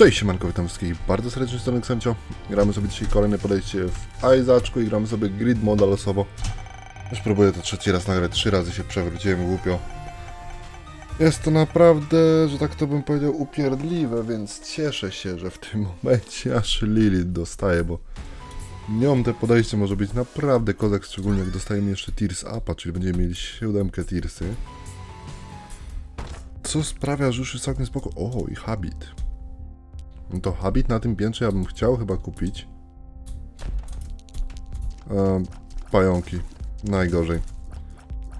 Cześć, siemanko, witam wszystkich bardzo serdecznie z strony Ksemcio. Gramy sobie dzisiaj kolejne podejście w Aizaczku i gramy sobie grid moda losowo. Już próbuję to trzeci raz nagrać, trzy razy się przewróciłem głupio. Jest to naprawdę, że tak to bym powiedział, upierdliwe, więc cieszę się, że w tym momencie aż Lilith dostaje, bo nią te podejście może być naprawdę kozak, szczególnie jak dostajemy jeszcze Tears Upa, czyli będziemy mieli siódemkę Tearsy. Co sprawia, że już jest całkiem spoko. O, i habit. To habit na tym piętrze ja bym chciał chyba kupić. E, pająki. Najgorzej.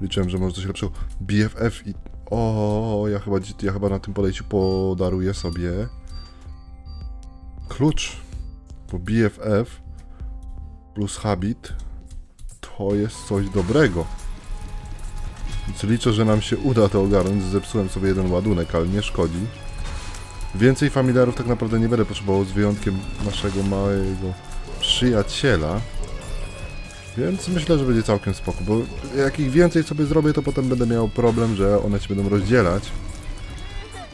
Liczyłem, że może coś lepszego. BFF i... O, ja chyba, ja chyba na tym podejściu podaruję sobie klucz. Bo BFF plus habit to jest coś dobrego. Więc liczę, że nam się uda to ogarnąć. Zepsułem sobie jeden ładunek, ale nie szkodzi. Więcej familiarów tak naprawdę nie będę potrzebował, z wyjątkiem naszego małego przyjaciela. Więc myślę, że będzie całkiem spoko, bo jak ich więcej sobie zrobię, to potem będę miał problem, że one się będą rozdzielać.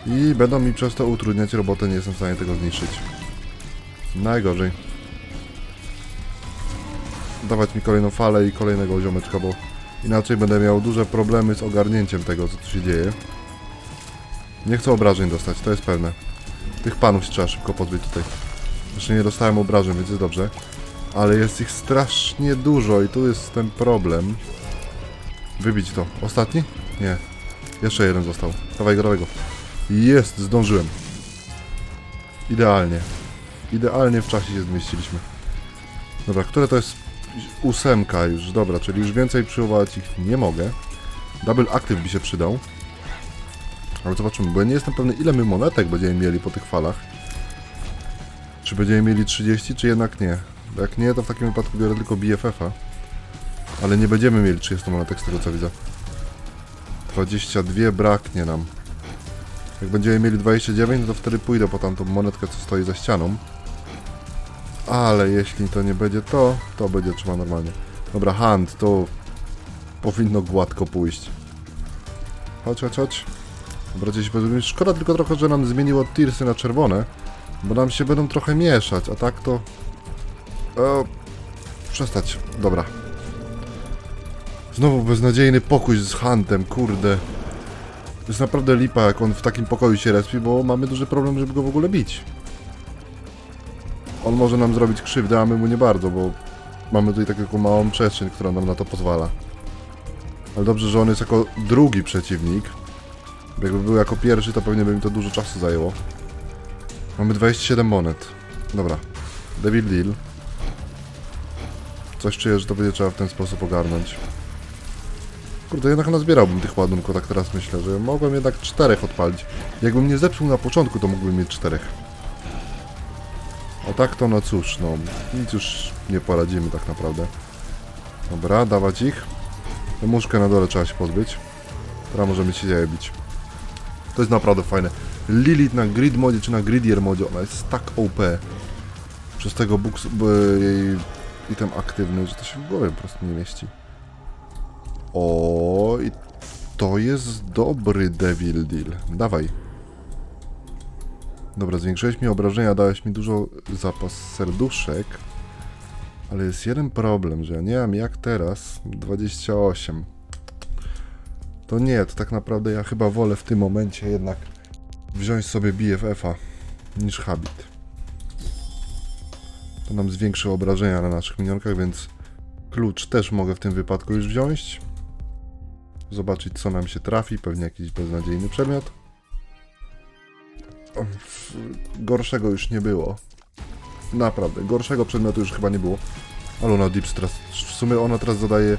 I będą mi przez to utrudniać robotę, nie jestem w stanie tego zniszczyć. Najgorzej. Dawać mi kolejną falę i kolejnego ziomeczka, bo inaczej będę miał duże problemy z ogarnięciem tego, co tu się dzieje. Nie chcę obrażeń dostać, to jest pewne. Tych panów się trzeba szybko pozbyć tutaj. Jeszcze nie dostałem obrażeń, więc jest dobrze. Ale jest ich strasznie dużo i tu jest ten problem. Wybić to. Ostatni? Nie. Jeszcze jeden został. Dawaj go, dawaj go. Jest, zdążyłem. Idealnie. Idealnie w czasie się zmieściliśmy. Dobra, które to jest ósemka już, dobra, czyli już więcej przywołać ich nie mogę. Double active by się przydał. Ale zobaczymy, bo ja nie jestem pewny ile my monetek będziemy mieli po tych falach. Czy będziemy mieli 30, czy jednak nie. Jak nie, to w takim wypadku biorę tylko BFF-a. Ale nie będziemy mieli 30 monetek z tego co widzę. 22 braknie nam. Jak będziemy mieli 29, no to wtedy pójdę po tamtą monetkę, co stoi za ścianą. Ale jeśli to nie będzie to, to będzie trzeba normalnie. Dobra, hand, to powinno gładko pójść. Chodź, chodź, chodź. Dobra, gdzieś będą- Szkoda tylko trochę, że nam zmieniło tirsy na czerwone, bo nam się będą trochę mieszać, a tak to... O, przestać. Dobra. Znowu beznadziejny pokój z Hantem, kurde. To jest naprawdę lipa, jak on w takim pokoju się respi, bo mamy duży problem, żeby go w ogóle bić. On może nam zrobić krzywdę, a my mu nie bardzo, bo mamy tutaj taką małą przestrzeń, która nam na to pozwala. Ale dobrze, że on jest jako drugi przeciwnik. Jakby był jako pierwszy, to pewnie by mi to dużo czasu zajęło. Mamy 27 monet. Dobra. Devil Deal. Coś czuję, że to będzie trzeba w ten sposób ogarnąć. Kurde, jednak nazbierałbym tych ładunków, tak teraz myślę, że mogłem jednak czterech odpalić. Jakbym nie zepsuł na początku, to mógłbym mieć czterech. A tak to no cóż, no nic już nie poradzimy tak naprawdę. Dobra, dawać ich. Muszkę na dole trzeba się pozbyć. Teraz możemy się bić. To jest naprawdę fajne. Lilith na grid modzie czy na gridier modzie, ona jest tak OP. Przez tego buks, jej item aktywny, że to się w głowie po prostu nie mieści. O, i to jest dobry Devil Deal. Dawaj. Dobra, zwiększyłeś mi obrażenia, dałeś mi dużo zapas serduszek. Ale jest jeden problem, że ja nie mam jak teraz 28. To nie, to tak naprawdę ja chyba wolę w tym momencie jednak wziąć sobie BFF-a niż Habit. To nam zwiększy obrażenia na naszych minionkach, więc klucz też mogę w tym wypadku już wziąć. Zobaczyć co nam się trafi, pewnie jakiś beznadziejny przedmiot. Gorszego już nie było. Naprawdę, gorszego przedmiotu już chyba nie było. Ale ona Dips teraz, w sumie ona teraz zadaje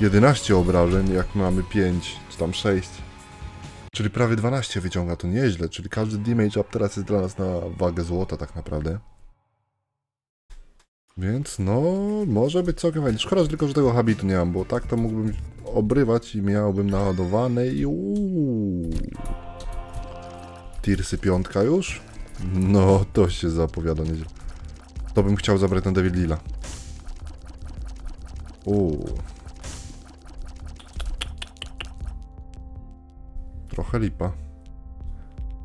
11 obrażeń, jak mamy 5, czy tam 6. Czyli prawie 12 wyciąga, to nieźle, czyli każdy damage up teraz jest dla nas na wagę złota tak naprawdę. Więc no, może być całkiem fajnie. Szkoda że tylko, że tego habitu nie mam, bo tak to mógłbym obrywać i miałbym naładowane i uuu. Tirsy piątka już? No, to się zapowiada nieźle. To bym chciał zabrać na Devil Deala. Uuu. Trochę lipa.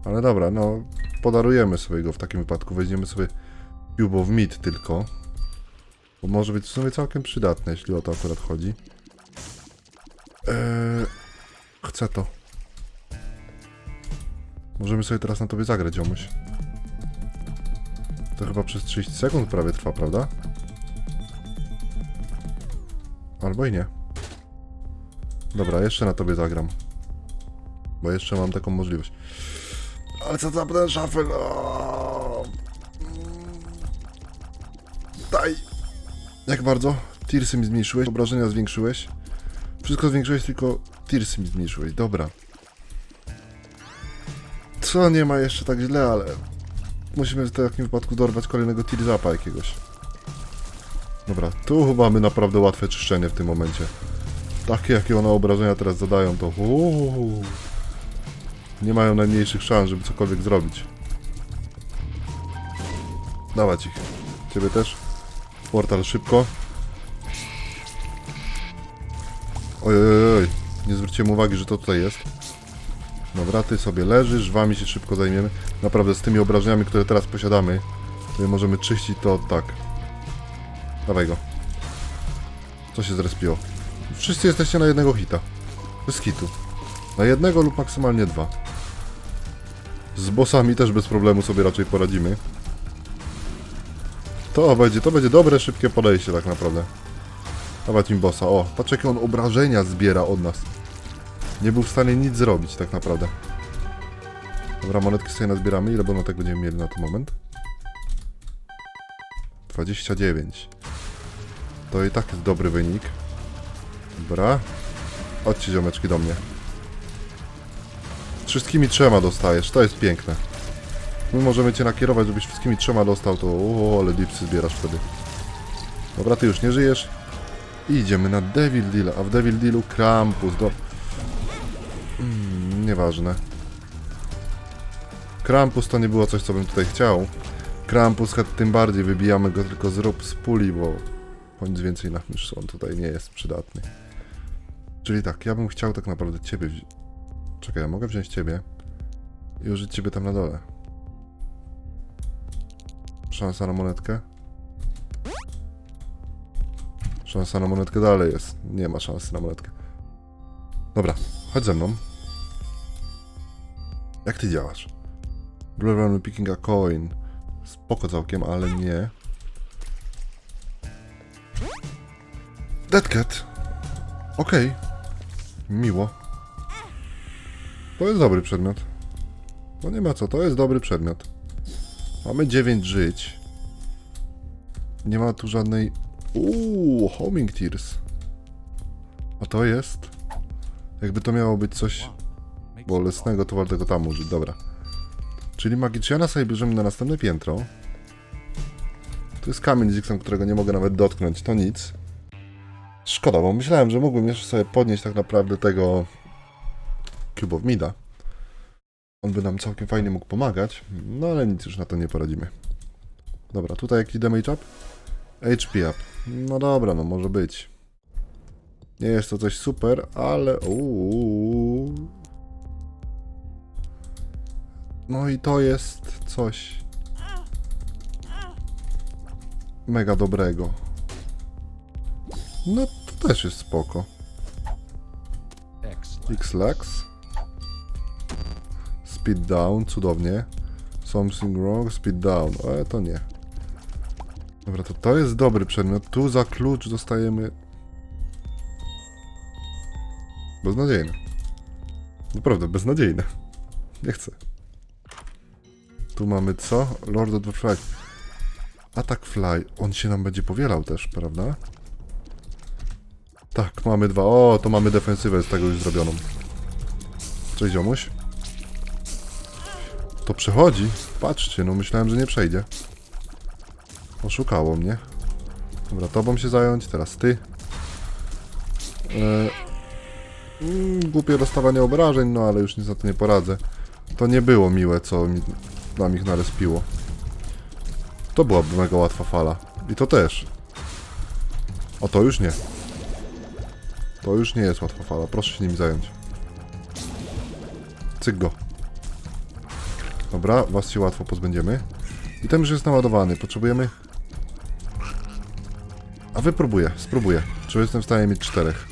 Ale dobra, no. podarujemy sobie go w takim wypadku. Weźmiemy sobie Cube of Meat tylko. Bo może być w sumie całkiem przydatne, jeśli o to akurat chodzi. Eee, chcę to. Możemy sobie teraz na tobie zagrać, ziomuś. To chyba przez 30 sekund prawie trwa, prawda? Albo i nie. Dobra, jeszcze na tobie zagram. Bo jeszcze mam taką możliwość. Ale co za ten szafel? O! Daj! Jak bardzo? Tirsy mi zmniejszyłeś, obrażenia zwiększyłeś. Wszystko zwiększyłeś, tylko tirsy mi zmniejszyłeś. Dobra. Co nie ma jeszcze tak źle, ale musimy w takim wypadku dorwać kolejnego tirzapa jakiegoś. Dobra, tu mamy naprawdę łatwe czyszczenie w tym momencie. Takie, jakie one obrażenia teraz zadają, to uuu, nie mają najmniejszych szans, żeby cokolwiek zrobić. Dawać ich. Ciebie też. Portal szybko. Oj, oj, oj. Nie zwróciłem uwagi, że to tutaj jest. Dobra, ty sobie leżysz, wami się szybko zajmiemy. Naprawdę z tymi obrażeniami, które teraz posiadamy, możemy czyścić to tak. Dawaj go. Co się zrespiło? Wszyscy jesteście na jednego hita. Bez hitu. Na jednego lub maksymalnie dwa. Z bossami też bez problemu sobie raczej poradzimy. To będzie, to będzie dobre, szybkie podejście tak naprawdę. Dawać im bossa. O, patrz jakie on obrażenia zbiera od nas. Nie był w stanie nic zrobić tak naprawdę. Dobra, monetki sobie nazbieramy. Ile monetek będziemy mieli na ten moment? 29. To i tak jest dobry wynik. Dobra. Chodźcie ziomeczki do mnie. Wszystkimi trzema dostajesz, to jest piękne. My możemy cię nakierować, żebyś wszystkimi trzema dostał, to o, ale dipsy zbierasz wtedy. Dobra, ty już nie żyjesz. I idziemy na Devil Deal, a w Devil Dealu Krampus do... Mm, nieważne. Krampus to nie było coś, co bym tutaj chciał. Krampus tym bardziej, wybijamy go tylko z rób z puli, bo nic więcej na niż on tutaj nie jest przydatny. Czyli tak, ja bym chciał tak naprawdę ciebie wziąć. Czekaj, mogę wziąć ciebie i użyć ciebie tam na dole. Szansa na monetkę? Szansa na monetkę dalej jest. Nie ma szansy na monetkę. Dobra, chodź ze mną. Jak ty działasz? Blue Run picking a coin. Spoko całkiem, ale nie. Dead Cat. Okej. Miło. To jest dobry przedmiot. No nie ma co, to jest dobry przedmiot. Mamy 9 żyć. Nie ma tu żadnej... Uuu, homing tears. A to jest... Jakby to miało być coś bolesnego, to warto go tam użyć, dobra. Czyli Magiciana sobie bierzemy na następne piętro. Tu jest kamień z X-em, którego nie mogę nawet dotknąć, to nic. Szkoda, bo myślałem, że mógłbym jeszcze sobie podnieść tak naprawdę tego Of Mida. On by nam całkiem fajnie mógł pomagać, no ale nic już na to nie poradzimy. Dobra, tutaj jaki damage up? HP up. No dobra, no może być. Nie jest to coś super, ale... Uuu. No i to jest coś... Mega dobrego. No to też jest spoko. X-Lax. Speed down, cudownie. Something wrong, speed down. Ale to nie. Dobra, to to jest dobry przedmiot. Tu za klucz dostajemy... Beznadziejne. Naprawdę, beznadziejne. Nie chcę. Tu mamy co? Lord of the Fly. Attack Fly. On się nam będzie powielał też, prawda? Tak, mamy dwa. O, to mamy defensywę z tego już zrobioną. Cześć, ziomuś. To przechodzi. Patrzcie, no myślałem, że nie przejdzie. Oszukało mnie. Dobra, tobą się zająć, teraz ty. E... Mm, głupie dostawanie obrażeń, no ale już nic na to nie poradzę. To nie było miłe, co mi, nam ich narespiło. To byłaby mega łatwa fala. I to też. O, to już nie. To już nie jest łatwa fala, proszę się nim zająć. Cyk go. Dobra, was się łatwo pozbędziemy. I ten już jest naładowany. Potrzebujemy... A wypróbuję, spróbuję. Czy jestem w stanie mieć czterech.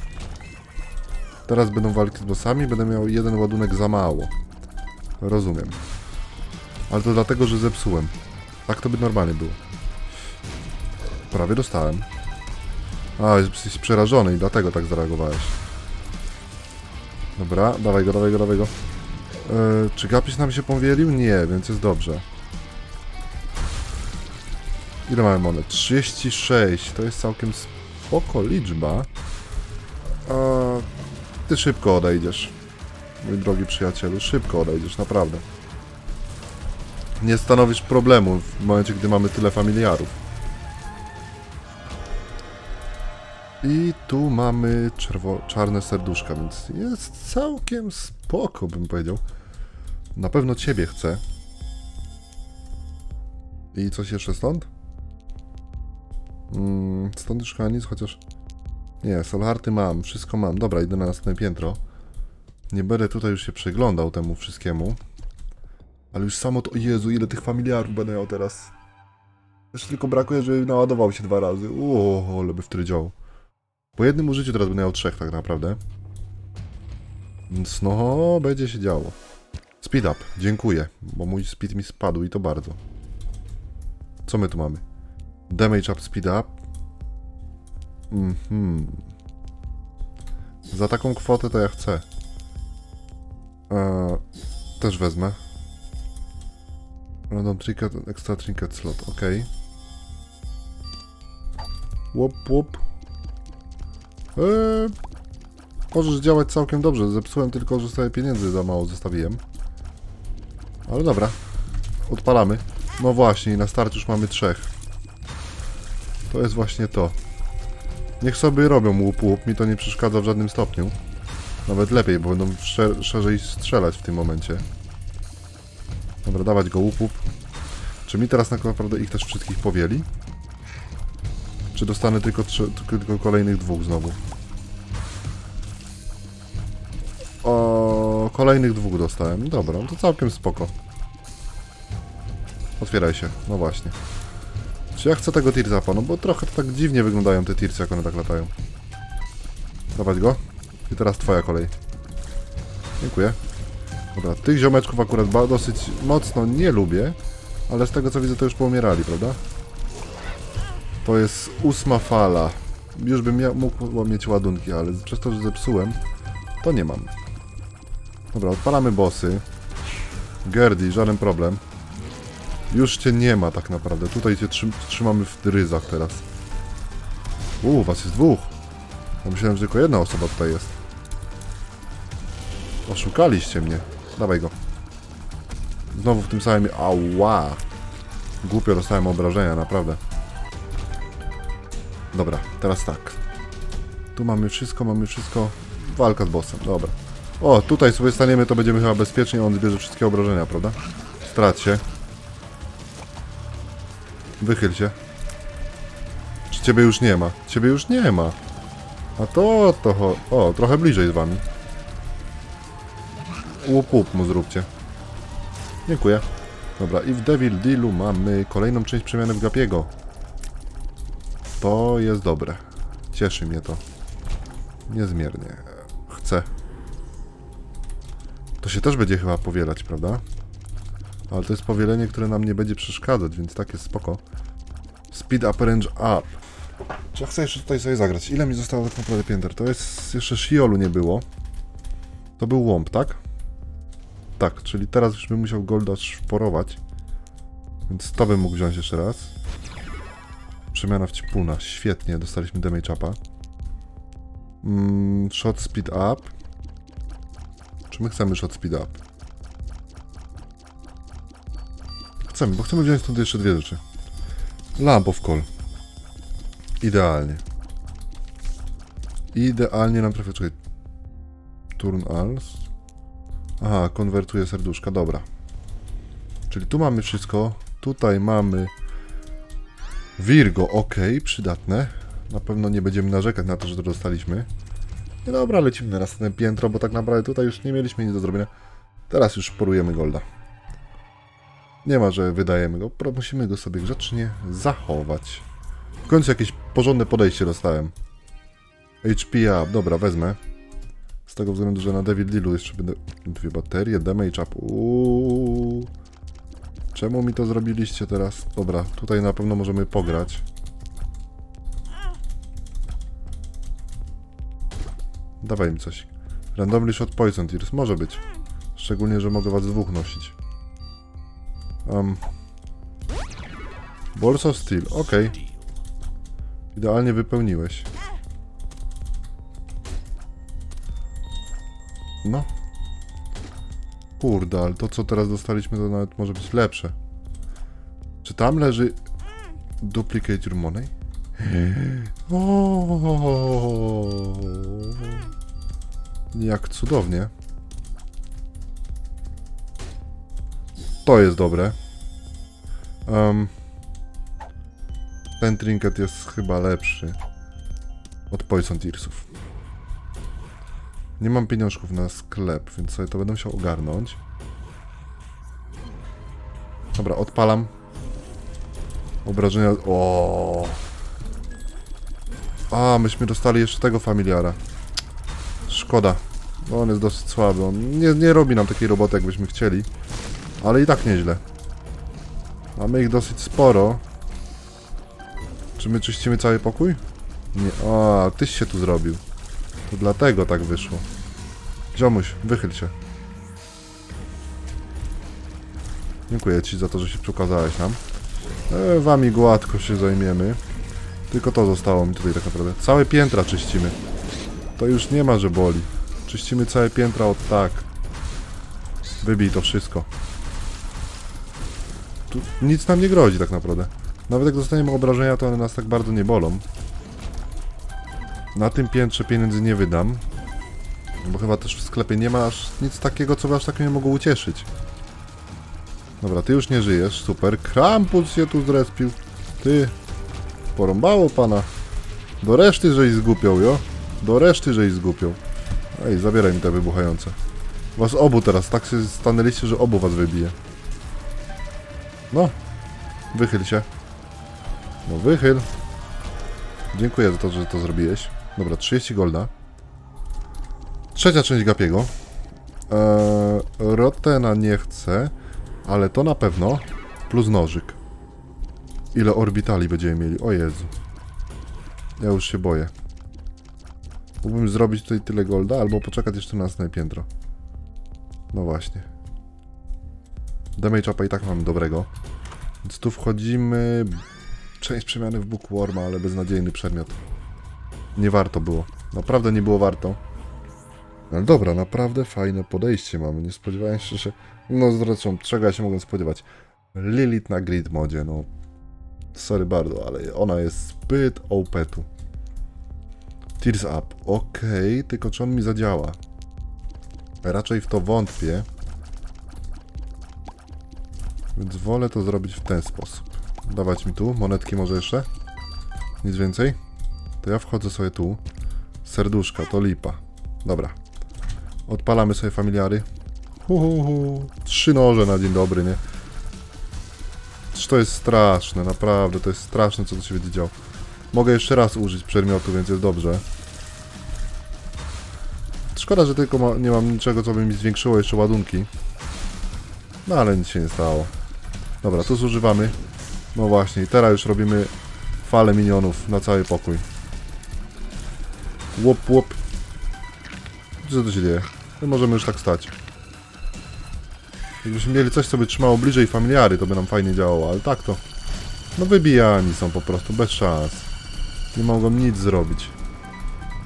Teraz będą walki z bossami, będę miał jeden ładunek za mało. Rozumiem. Ale to dlatego, że zepsułem. Tak to by normalnie było. Prawie dostałem. A, jesteś przerażony i dlatego tak zareagowałeś. Dobra, dawaj go, dawaj go, dawaj go. Eee, czy Gapis nam się powielił? Nie, więc jest dobrze. Ile mamy monet? 36. To jest całkiem spoko liczba. A ty szybko odejdziesz. Mój drogi przyjacielu, szybko odejdziesz, naprawdę. Nie stanowisz problemu w momencie, gdy mamy tyle familiarów. I tu mamy czerwo- czarne serduszka, więc jest całkiem spoko, bym powiedział. Na pewno ciebie chcę. I coś jeszcze stąd? Mm, stąd już chyba nic, chociaż... Nie, solharty mam, wszystko mam. Dobra, idę na następne piętro. Nie będę tutaj już się przyglądał temu wszystkiemu. Ale już samo to... Jezu, ile tych familiarów będę miał teraz. Jeszcze tylko brakuje, żeby naładował się dwa razy. O, ale by wtedy działał. Po jednym użyciu teraz będę miał trzech tak naprawdę. Więc no, będzie się działo. Speed up, dziękuję, bo mój speed mi spadł i to bardzo. Co my tu mamy? Damage up, speed up. Mhm. Za taką kwotę to ja chcę. Eee, też wezmę. Random trinket, extra trinket slot, ok. Łop, łop. Eee, możesz działać całkiem dobrze. Zepsułem tylko, że sobie pieniędzy za mało zostawiłem. Ale dobra. Odpalamy. No właśnie, na start już mamy trzech. To jest właśnie to. Niech sobie robią łup łup, mi to nie przeszkadza w żadnym stopniu. Nawet lepiej, bo będą sze- szerzej strzelać w tym momencie. Dobra, dawać go łup łup. Czy mi teraz tak naprawdę ich też wszystkich powieli? Czy dostanę tylko, trze- tylko, kolejnych dwóch znowu? O, kolejnych dwóch dostałem. Dobra, no to całkiem spoko. Otwieraj się, no właśnie. Czy ja chcę tego Tirzapa? No bo trochę tak dziwnie wyglądają te Tirsy, jak one tak latają. Dawać go. I teraz twoja kolej. Dziękuję. Dobra, tych ziomeczków akurat dosyć mocno nie lubię, ale z tego co widzę to już poumierali, prawda? To jest ósma fala. Już bym mógł mieć ładunki, ale przez to, że zepsułem, to nie mam. Dobra, odpalamy bossy. Gerdi, żaden problem. Już cię nie ma tak naprawdę. Tutaj cię trzy- trzymamy w ryzach teraz. Uuu, was jest dwóch. Ja myślałem, że tylko jedna osoba tutaj jest. Oszukaliście mnie. Dawaj go. Znowu w tym samym... Ała! Głupio dostałem obrażenia, naprawdę. Dobra, teraz tak. Tu mamy wszystko, mamy wszystko. Walka z bossem, dobra. O, tutaj sobie staniemy, to będziemy chyba bezpiecznie. On zbierze wszystkie obrażenia, prawda? Strać się. Wychyl się. Czy ciebie już nie ma? Ciebie już nie ma. A to, to... O, trochę bliżej z wami. Łup, łup mu zróbcie. Dziękuję. Dobra, i w Devil Dealu mamy kolejną część przemiany w Gapiego. To jest dobre. Cieszy mnie to. Niezmiernie. Chcę. To się też będzie chyba powielać, prawda? Ale to jest powielenie, które nam nie będzie przeszkadzać, więc tak jest spoko. Speed up, range up. Czy ja chcę jeszcze tutaj sobie zagrać? Ile mi zostało tak naprawdę pięter? To jest... jeszcze Shiolu nie było. To był łąb, tak? Tak, czyli teraz już bym musiał Golda szporować. Więc to bym mógł wziąć jeszcze raz. Przemiana w Cipuna. Świetnie, dostaliśmy damage upa. Mm, shot speed up. Czy my chcemy shot speed up? Chcemy, bo chcemy wziąć stąd jeszcze dwie rzeczy. Lamp of call. Idealnie. Idealnie nam trafia. Czekaj. Turn als. Aha, konwertuje serduszka, dobra. Czyli tu mamy wszystko. Tutaj mamy Virgo, ok, przydatne. Na pewno nie będziemy narzekać na to, że to dostaliśmy. No dobra, lecimy na piętro, bo tak naprawdę tutaj już nie mieliśmy nic do zrobienia. Teraz już porujemy Golda. Nie ma, że wydajemy go, musimy go sobie grzecznie zachować. W końcu jakieś porządne podejście dostałem. HP up, dobra, wezmę. Z tego względu, że na Devil Dealu jeszcze będę... Dwie baterie, damage up, Uuu. Czemu mi to zrobiliście teraz? Dobra, tutaj na pewno możemy pograć. Dawaj mi coś. Randomly shot poison tears, może być. Szczególnie, że mogę was dwóch nosić. Um. Balls of Steel, okej. Idealnie wypełniłeś. No. Kurde, ale to co teraz dostaliśmy to nawet może być lepsze. Czy tam leży duplicate your money? Jak cudownie. To jest dobre. Em, ten trinket jest chyba lepszy od Poison Tearsów. Nie mam pieniążków na sklep, więc sobie to będę musiał ogarnąć. Dobra, odpalam. Obrażenia. O. A, myśmy dostali jeszcze tego familiara. Szkoda. Bo on jest dosyć słaby. On nie, nie robi nam takiej roboty, jakbyśmy chcieli. Ale i tak nieźle. Mamy ich dosyć sporo. Czy my czyścimy cały pokój? Nie. A, tyś się tu zrobił. To dlatego tak wyszło. Ziomuś, wychyl się. Dziękuję Ci za to, że się przekazałeś nam. E, wami gładko się zajmiemy. Tylko to zostało mi tutaj tak naprawdę. Całe piętra czyścimy. To już nie ma, że boli. Czyścimy całe piętra od tak. Wybij to wszystko. Tu nic nam nie grozi tak naprawdę. Nawet jak dostaniemy obrażenia, to one nas tak bardzo nie bolą. Na tym piętrze pieniędzy nie wydam. Bo chyba też w sklepie nie ma aż nic takiego, co by aż tak mnie mogło ucieszyć. Dobra, ty już nie żyjesz, super. Krampus się tu zrespił. Ty, porąbało pana. Do reszty żeś zgupiał, jo? Do reszty żeś zgupiał. Ej, zabieraj mi te wybuchające. Was obu teraz, tak się stanęliście, że obu was wybije. No, wychyl się. No wychyl. Dziękuję za to, że to zrobiłeś. Dobra, 30 golda. Trzecia część Gapiego. Eee, Rotena nie chcę, ale to na pewno plus nożyk. Ile orbitali będziemy mieli? O Jezu. Ja już się boję. Mógłbym zrobić tutaj tyle golda, albo poczekać jeszcze na następne piętro. No właśnie. Damage upa i tak mamy dobrego. Więc tu wchodzimy... Część przemiany w Bookworma, ale beznadziejny przedmiot. Nie warto było. Naprawdę nie było warto. Ale dobra, naprawdę fajne podejście mamy. Nie spodziewałem się, że... No zresztą, czego ja się mogłem spodziewać? Lilith na grid modzie, no... Sorry bardzo, ale ona jest zbyt OP tu. Tears up. Okej, tylko czy on mi zadziała? Raczej w to wątpię. Więc wolę to zrobić w ten sposób. Dawać mi tu, monetki może jeszcze? Nic więcej? To ja wchodzę sobie tu. Serduszka, to lipa. Dobra. Odpalamy sobie familiary. Hu, hu, hu. Trzy noże na dzień dobry, nie? To jest straszne, naprawdę, to jest straszne, co tu się będzie działo. Mogę jeszcze raz użyć przedmiotu, więc jest dobrze. Szkoda, że tylko ma, nie mam niczego, co by mi zwiększyło jeszcze ładunki. No ale nic się nie stało. Dobra, tu zużywamy. No właśnie, i teraz już robimy falę minionów na cały pokój. Łop, łop. Co to się dzieje? My możemy już tak stać. Jakbyśmy mieli coś, co by trzymało bliżej familiary, to by nam fajnie działało, ale tak to... No wybijani są po prostu, bez szans. Nie mogą nic zrobić.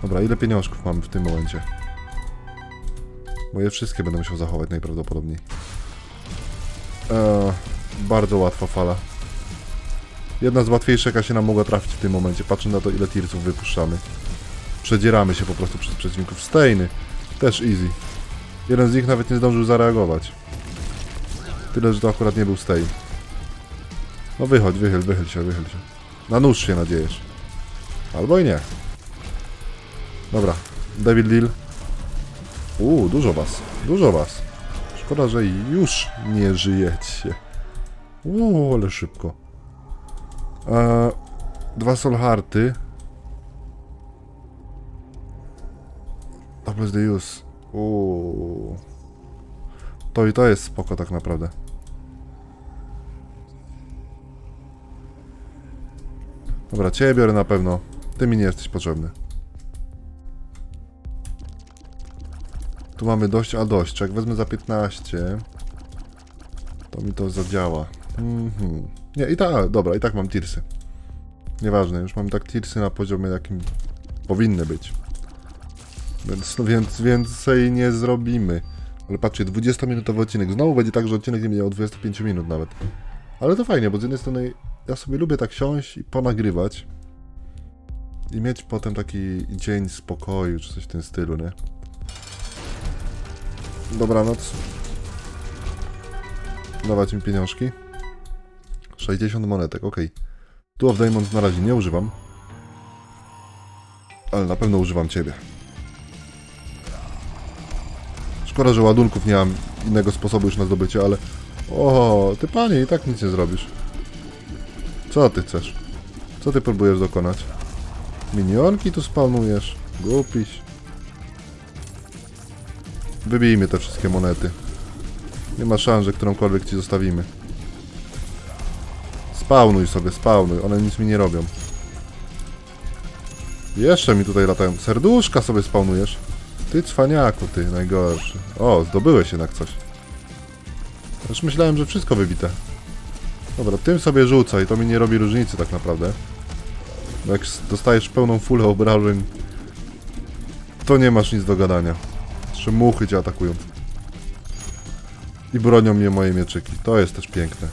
Dobra, ile pieniążków mamy w tym momencie? Bo je wszystkie będę musiał zachować najprawdopodobniej. Eee, bardzo łatwa fala. Jedna z łatwiejszych, jaka się nam mogła trafić w tym momencie. Patrzę na to, ile tirców wypuszczamy. Przedzieramy się po prostu przez przeciwników. Stejny. Też easy. Jeden z nich nawet nie zdążył zareagować. Tyle, że to akurat nie był stej. No wychodź, wychyl, wychyl się, wychyl się. Na nóż się nadziejesz. Albo i nie. Dobra. Devil Deal. Uuu, dużo was. Dużo was. Szkoda, że już nie żyjecie. Uuu, ale szybko. E, dwa solharty. Double the use. Uuu. To i to jest spoko tak naprawdę. Dobra, ciebie biorę na pewno. Ty mi nie jesteś potrzebny. Tu mamy dość, a dość. Jak wezmę za 15, to mi to zadziała. Mhm. Nie, i tak, dobra, i tak mam tirsy. Nieważne, już mam tak tirsy na poziomie, jakim powinny być. Więc, więc więcej nie zrobimy. Ale patrzcie, 20-minutowy odcinek. Znowu będzie tak, że odcinek nie miał 25 minut nawet. Ale to fajnie, bo z jednej strony ja sobie lubię tak siąść i ponagrywać. I mieć potem taki dzień spokoju, czy coś w tym stylu, nie? Dobranoc. Dawać mi pieniążki. 60 monetek, ok. Tu of Diamonds na razie nie używam. Ale na pewno używam ciebie. Szkoda, że ładunków nie mam innego sposobu już na zdobycie, ale... O, ty panie, i tak nic nie zrobisz. Co ty chcesz? Co ty próbujesz dokonać? Minionki tu spawnujesz? Głupiś. Wybijmy te wszystkie monety. Nie ma szans, że którąkolwiek ci zostawimy. Spawnuj sobie, spawnuj. One nic mi nie robią. Jeszcze mi tutaj latają. Serduszka sobie spawnujesz. Ty cwaniaku, ty, najgorszy. O, zdobyłeś jednak coś. Już myślałem, że wszystko wybite. Dobra, tym sobie rzucaj, to mi nie robi różnicy tak naprawdę. Bo jak dostajesz pełną fulę obrażeń, to nie masz nic do gadania. Trzy muchy cię atakują. I bronią mnie moje mieczyki. To jest też piękne.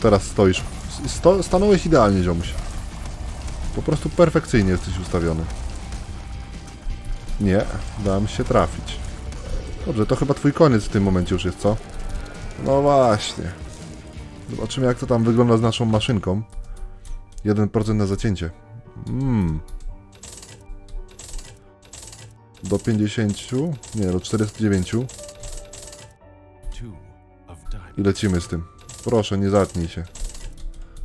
Teraz stoisz. Sto, stanąłeś idealnie, ziomuś. Po prostu perfekcyjnie jesteś ustawiony. Nie, dam się trafić. Dobrze, to chyba twój koniec w tym momencie już jest, co? No właśnie. Zobaczymy jak to tam wygląda z naszą maszynką. 1% na zacięcie. Mmm. Do 50? Nie, do 49. Two of diamonds. I lecimy z tym. Proszę, nie zatnij się.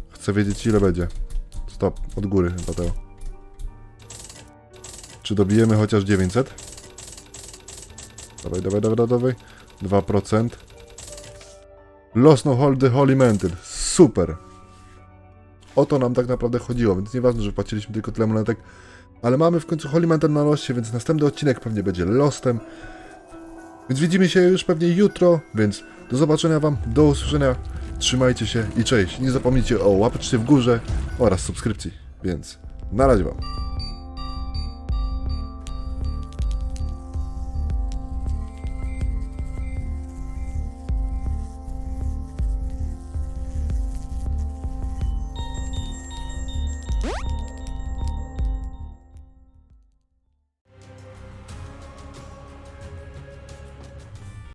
Chcę wiedzieć ile będzie. Stop, od góry chyba tego. Czy dobijemy chociaż 900? Dawaj, dawaj, dawaj, dawaj. 2%. Lost no hold the holy mantle. Super. O to nam tak naprawdę chodziło, więc nieważne, że płaciliśmy tylko tyle monetek, ale mamy w końcu holy mantle na losie, więc następny odcinek pewnie będzie lostem. Więc widzimy się już pewnie jutro, więc do zobaczenia Wam, do usłyszenia, trzymajcie się i cześć. Nie zapomnijcie o łapeczce w górze oraz subskrypcji, więc na razie Wam.